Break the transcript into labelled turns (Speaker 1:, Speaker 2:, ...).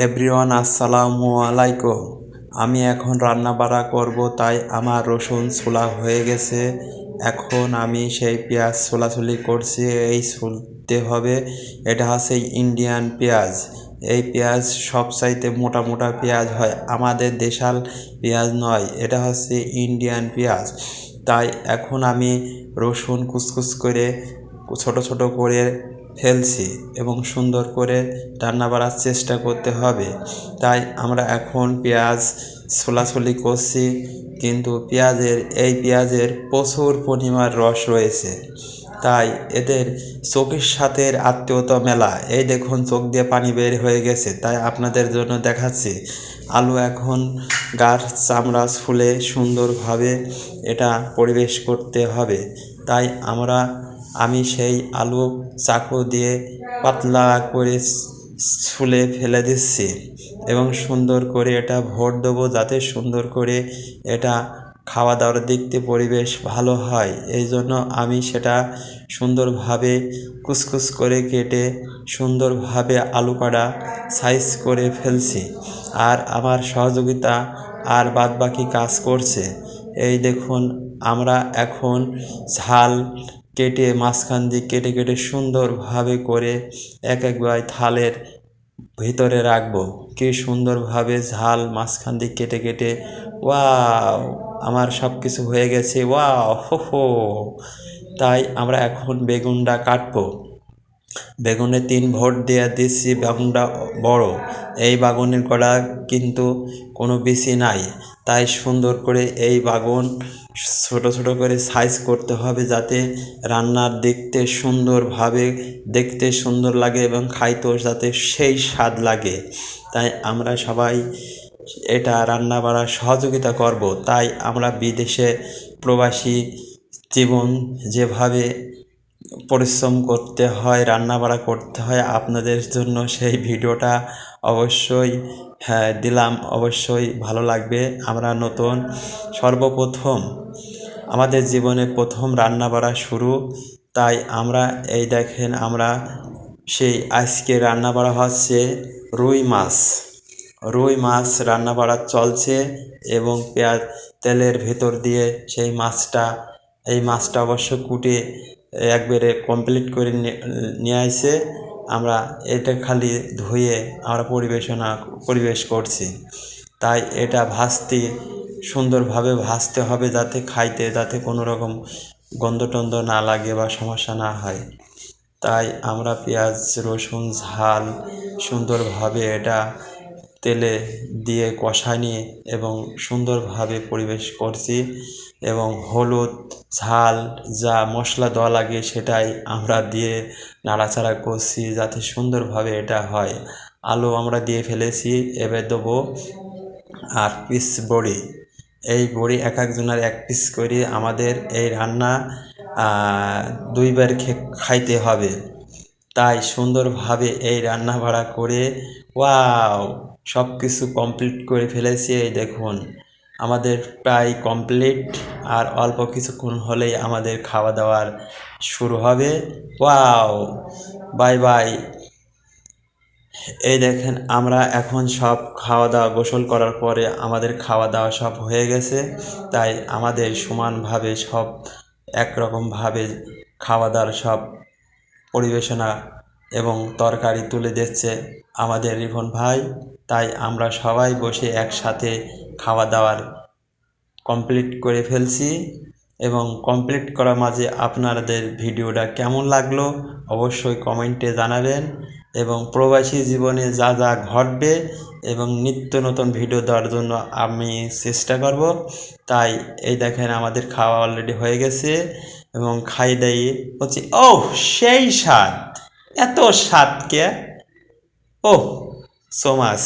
Speaker 1: Everyone আসসালামু আলাইকুম। আমি এখন রান্না বাড়া করব, তাই আমার রসুন ছোলা হয়ে গেছে। এখন আমি সেই পেঁয়াজ ছোলাছুলি করছি, এই ছুলতে হবে। এটা হচ্ছে ইন্ডিয়ান পেঁয়াজ। এই পেঁয়াজ সব চাইতে মোটা মোটা পেঁয়াজ হয়। আমাদের দেশাল পেঁয়াজ নয়, এটা হচ্ছে ইন্ডিয়ান পেঁয়াজ। তাই এখন আমি রসুন কুচকুচ করে, ছোট ছোট করে ফেলছি এবং সুন্দর করে রান্না বাড়ার চেষ্টা করতে হবে। তাই আমরা এখন পেঁয়াজ ছোলাছুলি করছি, কিন্তু পেঁয়াজের, এই পেঁয়াজের প্রচুর পরিমাণ রস রয়েছে। তাই এদের চোখের সাথে আত্মীয়তা মেলা। এই দেখুন, চোখ দিয়ে পানি বের হয়ে গেছে। তাই আপনাদের জন্য দেখাচ্ছি, আলু এখন গার চামড়া ফুলে সুন্দরভাবে এটা পরিবেশ করতে হবে। তাই আমরা আমি সেই আলু চাকু দিয়ে পাতলা করে ছুলে ফেলে দিচ্ছি এবং সুন্দর করে এটা ভোট দেবো যাতে সুন্দর করে এটা খাওয়া দাওয়ার দেখতে পরিবেশ ভালো হয়। এই জন্য আমি সেটা সুন্দরভাবে কুচকুচ করে কেটে সুন্দরভাবে আলু কাটা সাইজ করে ফেলছি আর আমার সহযোগিতা আর বাদবাকি কাজ করছে। এই দেখুন, আমরা এখন ঝাল কেটে মাঝখান দিয়ে কেটে কেটে সুন্দরভাবে করে এক একবার থালের ভিতরে রাখব। কি সুন্দরভাবে ঝাল মাঝখান দিয়ে কেটে কেটে, ওয়াও, আমার সব কিছু হয়ে গেছে, ওয়াও, হো হো। তাই আমরা এখন বেগুনটা কাটবো। বেগুনে তিন ভোট দেওয়া দিচ্ছি, বেগুনটা বড়। এই বাগুনের কড়া কিন্তু কোনো বেশি নাই। তাই সুন্দর করে এই বাগুন ছোট ছোট করে সাইজ করতে হবে যাতে রান্নার দেখতে সুন্দরভাবে, দেখতে সুন্দর লাগে এবং খাইতেও যাতে সেই স্বাদ লাগে। তাই আমরা সবাই এটা রান্না বাড়ার সহযোগিতা করব। তাই আমরা বিদেশে প্রবাসী জীবন যেভাবে পরিশ্রম করতে হয় রান্না বাড়া করতে হয়, আপনাদের জন্য সেই ভিডিওটা অবশ্যই হ্যাঁ দিলাম। অবশ্যই ভালো লাগবে। আমরা নতুন, সর্বপ্রথম আমাদের জীবনে প্রথম রান্না বাড়া শুরু। তাই আমরা, এই দেখেন আমরা, সেই আজকে রান্না বাড়া হচ্ছে রুই মাছ। রুই মাছ রান্না বাড়া চলছে এবং পেঁয়াজ তেলের ভেতর দিয়ে সেই মাছটা, এই মাছটা অবশ্য কুটে একবারে কমপ্লিট করে নিয়ে আসে আমরা এটা খালি ধুয়ে আমরা পরিবেশনা, পরিবেশ করছি। তাই এটা ভাজতে সুন্দরভাবে ভাজতে হবে যাতে খাইতে যাতে কোনো রকম গন্ধ টন্ধ না লাগে বা সমস্যা না হয়। তাই আমরা পেঁয়াজ, রসুন, ঝাল সুন্দরভাবে এটা তেলে দিয়ে কষানি এবং সুন্দরভাবে পরিবেশ করছি এবং হলুদ ঝাল, যা মশলা দেওয়া লাগে সেটাই আমরা দিয়ে নাড়াচাড়া করছি যাতে সুন্দরভাবে এটা হয়। আলু আমরা দিয়ে ফেলেছি, এবার দেবো আর পিস বড়ি। এই বড়ি এক একজনের এক পিস করে আমাদের এই রান্না দুইবার খে, খাইতে হবে। তাই সুন্দরভাবে এই রান্না ভাড়া করে, ওয়াও! সব কিছু কমপ্লিট করে ফেলেছি, এই দেখুন। আমাদের প্রায় কমপ্লিট আর অল্প কিছুক্ষণ হলেই আমাদের খাওয়া দাওয়ার শুরু হবে। ওয়াও! Bye bye! এই দেখেন, আমরা এখন সব খাওয়া দাওয়া গোসল করার পরে আমাদের খাওয়া দাওয়া সব হয়ে গেছে। তাই আমাদের সমানভাবে সব একরকমভাবে খাওয়া দাওয়ার সব পরিবেশনা এবং তরকারি তুলে দিচ্ছে আমাদের রিভন ভাই। তাই আমরা সবাই বসে একসাথে খাওয়া দাওয়ার কমপ্লিট করে ফেলছি এবং কমপ্লিট করার মাঝে আপনাদের ভিডিওটা কেমন লাগল অবশ্যই কমেন্টে জানাবেন এবং প্রবাসী জীবনে যা যা ঘটবে এবং নিত্য নতুন ভিডিও দেওয়ার জন্য আমি চেষ্টা করব। তাই এই দেখেন আমাদের খাওয়া অলরেডি হয়ে গেছে এবং খাই দাইয়ে হচ্ছে ও সেই স্বাদ! এত স্বাদ কে ও সো মাছ